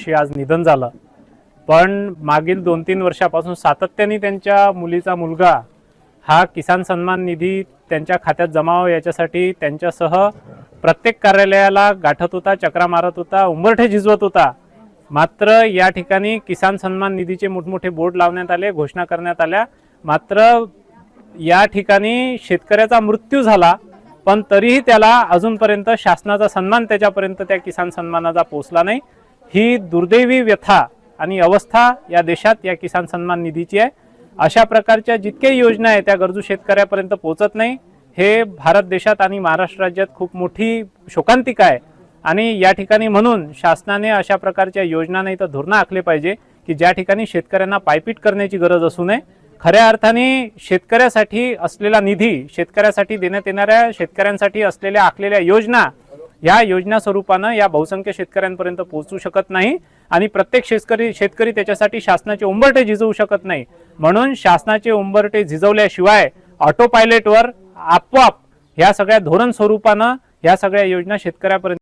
शी आज निधन झालं. पण मागील दोन तीन वर्षापासून सातत्याने त्यांच्या मुलीचा मुलगा हा किसान सन्मान निधी त्यांच्या खात्यात जमाव याच्यासाठी त्यांच्यासह प्रत्येक कार्यालयाला गाठत होता चक्रा मारत होता उंबरठे झिजवत होता. मात्र या ठिकाणी किसान सन्मान निधीचे मोठमोठे बोर्ड लावण्यात आले घोषणा करण्यात आल्या. मात्र या ठिकाणी शेतकऱ्याचा मृत्यू झाला पण तरीही त्याला अजूनपर्यंत शासनाचा सन्मान त्याच्यापर्यंत त्या किसान सन्मानाचा पोचला नाही. ही दुर्दैवी व्यथा आणि अवस्था या देशात या किसान सन्मान निधीची आहे. अशा प्रकारच्या जितक्याही योजना आहेत त्या गरजू शेतकऱ्यापर्यंत पोहोचत नाही. हे भारत देशात आणि महाराष्ट्र राज्यात खूप मोठी शोकांतिका आहे. आणि या ठिकाणी म्हणून शासनाने अशा प्रकारच्या योजना नाही तर धोरणं आखले पाहिजे की ज्या ठिकाणी शेतकऱ्यांना पायपीट करण्याची गरज असू नये. खऱ्या अर्थाने शेतकऱ्यासाठी असलेला निधी शेतकऱ्यासाठी देण्यात येणाऱ्या शेतकऱ्यांसाठी असलेल्या आखलेल्या योजना या योजना स्वरूपानं या बहुसंख्य शेतकऱ्यांपर्यंत पोहोचू शकत नाही आणि प्रत्येक शेतकरी शेतकरी त्याच्यासाठी शासनाचे उंबरटे झिजवू शकत नाही. म्हणून शासनाचे उंबरटे झिजवल्याशिवाय ऑटो पायलटवर आपोआप ह्या सगळ्या धोरण स्वरूपानं ह्या सगळ्या योजना शेतकऱ्यापर्यंत